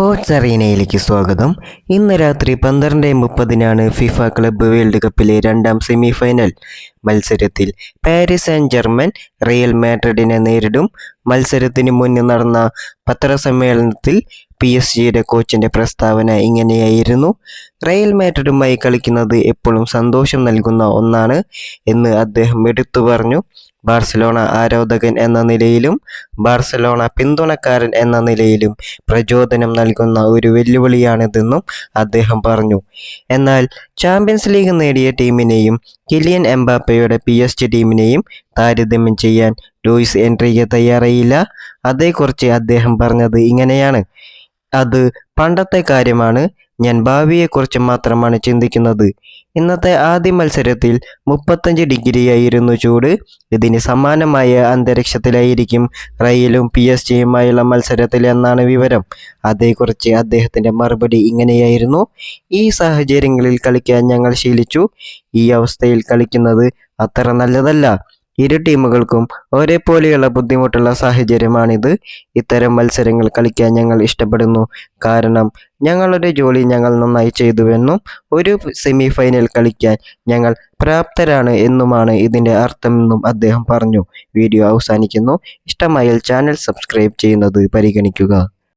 Sports അറീനയിലേക്ക് സ്വാഗതം. ഇന്ന് രാത്രി പന്ത്രണ്ട് മുപ്പതിനാണ് ഫിഫ ക്ലബ്ബ് വേൾഡ് കപ്പിലെ രണ്ടാം സെമി ഫൈനൽ മത്സരത്തിൽ പാരീസ് ആൻഡ് ജർമ്മൻ റിയൽ മാഡ്രിഡിനെ നേരിടും. മത്സരത്തിന് മുന്നിൽ നടന്ന പത്രസമ്മേളനത്തിൽ പി എസ് ജിയുടെ കോച്ചിന്റെ പ്രസ്താവന ഇങ്ങനെയായിരുന്നു. റയൽ മാഡ്രിഡുമായി കളിക്കുന്നത് എപ്പോഴും സന്തോഷം നൽകുന്ന ഒന്നാണ് എന്ന് അദ്ദേഹം എടുത്തു പറഞ്ഞു. ബാർസലോണ ആരാധകൻ എന്ന നിലയിലും ബാർസലോണ പിന്തുണക്കാരൻ എന്ന നിലയിലും പ്രചോദനം നൽകുന്ന ഒരു വെല്ലുവിളിയാണിതെന്നും അദ്ദേഹം പറഞ്ഞു. എന്നാൽ ചാമ്പ്യൻസ് ലീഗ് നേടിയ ടീമിനെയും കിലിയൻ എംബാപ്പയുടെ പി എസ് ജി ടീമിനെയും താരതമ്യം ചെയ്യാൻ ലൂയിസ് എൻട്രിക്ക് തയ്യാറായില്ല. അതേക്കുറിച്ച് അദ്ദേഹം പറഞ്ഞത് ഇങ്ങനെയാണ്. അത് പണ്ടത്തെ കാര്യമാണ്. ഞാൻ ഭാവിയെക്കുറിച്ച് മാത്രമാണ് ചിന്തിക്കുന്നത്. ഇന്നത്തെ ആദ്യ മത്സരത്തിൽ മുപ്പത്തഞ്ച് ഡിഗ്രിയായിരുന്നു ചൂട്. ഇതിന് സമാനമായ അന്തരീക്ഷത്തിലായിരിക്കും റയലും പി എസ് ജിയുമായുള്ള മത്സരത്തിൽ എന്നാണ് വിവരം. അതേക്കുറിച്ച് അദ്ദേഹത്തിന്റെ മറുപടി ഇങ്ങനെയായിരുന്നു. ഈ സാഹചര്യങ്ങളിൽ കളിക്കാൻ ഞങ്ങൾ ശീലിച്ചു. ഈ അവസ്ഥയിൽ കളിക്കുന്നത് അത്ര നല്ലതല്ല. ഇരു ടീമുകൾക്കും ഒരേപോലെയുള്ള ബുദ്ധിമുട്ടുള്ള സാഹചര്യമാണിത്. ഇത്തരം മത്സരങ്ങൾ കളിക്കാൻ ഞങ്ങൾ ഇഷ്ടപ്പെടുന്നു. കാരണം ഞങ്ങളുടെ ജോലി ഞങ്ങൾ നന്നായി ചെയ്തുവെന്നും ഒരു സെമി ഫൈനൽ കളിക്കാൻ ഞങ്ങൾ പ്രാപ്തരാണ് എന്നുമാണ് ഇതിന്റെ അർത്ഥമെന്നും അദ്ദേഹം പറഞ്ഞു. വീഡിയോ അവസാനിക്കുന്നു. ഇഷ്ടമായാൽ ചാനൽ സബ്സ്ക്രൈബ് ചെയ്യുന്നത് പരിഗണിക്കുക.